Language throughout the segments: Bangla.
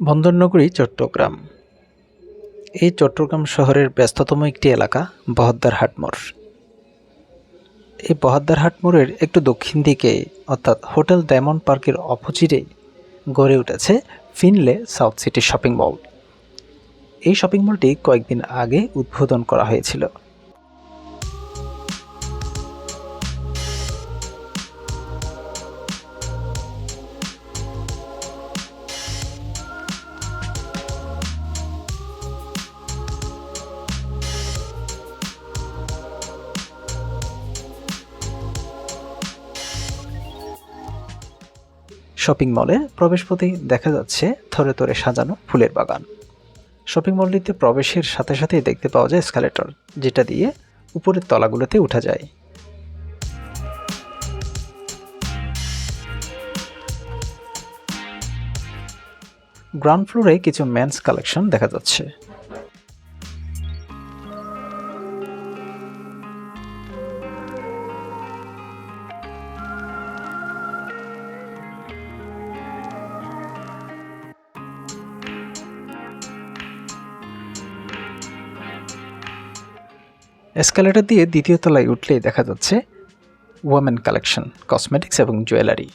বন্দরনগরী, চট্টগ্রাম। এই চট্টগ্রাম শহরের ব্যস্ততম একটি এলাকা বহদ্দার হাট মোড়। এই বহদ্দার হাট মোড়ের একটু দক্ষিণ দিকে, অর্থাৎ হোটেল ডায়মন্ড পার্কের অপোজিটে, গড়ে উঠেছে Finlay South City shopping mall. এই শপিং মলটি কয়েকদিন আগে উদ্বোধন করা হয়েছিল। শপিং মলে প্রবেশপথেই দেখা যাচ্ছে থরে থরে সাজানো ফুলের বাগান। শপিং মলটিতে প্রবেশের সাথে সাথেই দেখতে পাওয়া যায় স্কালেটর, যেটা দিয়ে উপরের তলাগুলোতে উঠা যায়। গ্রাউন্ড ফ্লোরে কিছু মেন্স কালেকশন দেখা যাচ্ছে। এসকালেটর দিয়ে দ্বিতীয় তলায় উঠলেই দেখা যাচ্ছে ওয়ামেন কালেকশন কসমেটিক্স এবং জুয়েলারি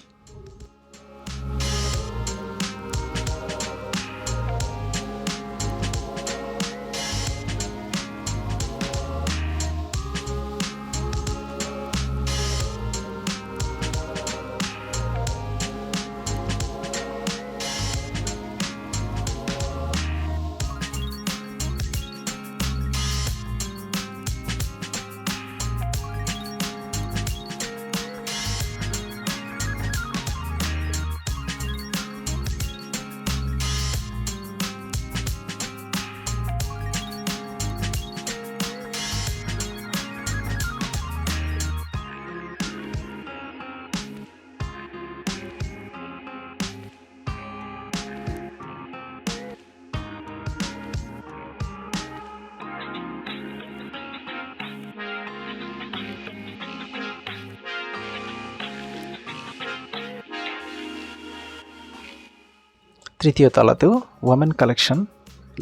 তৃতীয় তলাতেও ওয়ামেন কালেকশন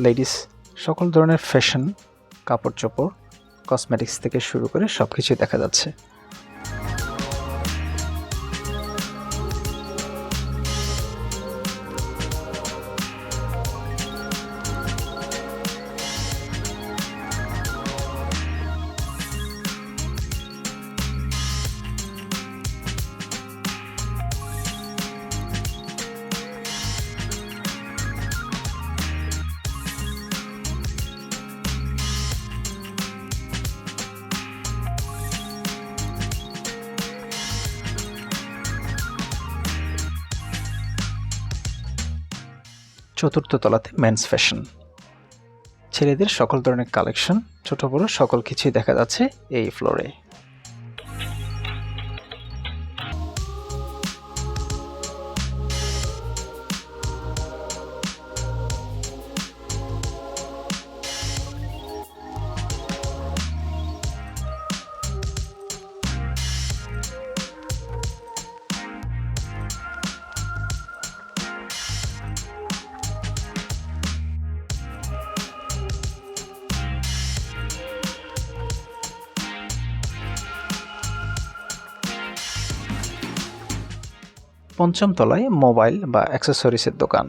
লেডিস সকল ধরনের ফ্যাশন কাপড় চোপড় কসমেটিক্স থেকে শুরু করে সব কিছুই দেখা যাচ্ছে। চতুর্থ তলাতে মেন্স ফ্যাশন ছেলেদের সকল ধরনের কালেকশন ছোট বড় সকল কিছুই দেখা যাচ্ছে এই ফ্লোরে পঞ্চম তলায় মোবাইল বা অ্যাক্সেসরিসের দোকান।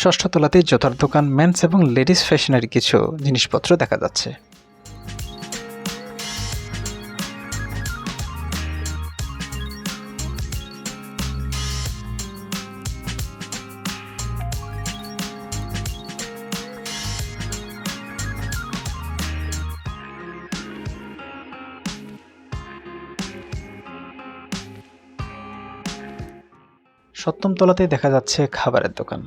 ষষ্ঠ তলাতে জোতার দোকান মেন্স এবং লেডিস ফ্যাশনের কিছু জিনিসপত্র দেখা যাচ্ছে। সপ্তম তলাতে দেখা যাচ্ছে খাবারের দোকান।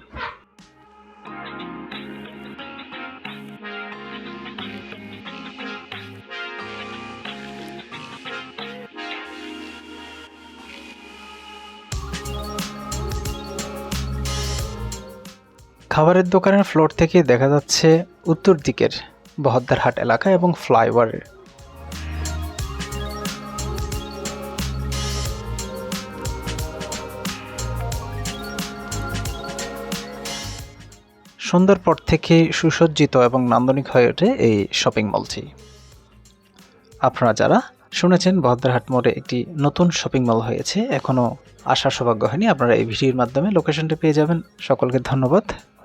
খাবারের দোকানের ফ্লোর থেকে দেখা যাচ্ছে উত্তর দিকের বহদ্দারহাট এলাকা এবং ফ্লাইওভারের সন্ধ্যার পর থেকে সুসজ্জিত এবং নান্দনিক হয়ে ওঠে এই শপিং মলটি আপনারা যারা শুনেছেন বহদ্দারহাট মোড়ে একটি নতুন শপিং মল হয়েছে এখনও আসার সৌভাগ্য হয়নি। আপনারা এই ভিডিওর মাধ্যমে লোকেশনটা পেয়ে যাবেন। সকলকে ধন্যবাদ।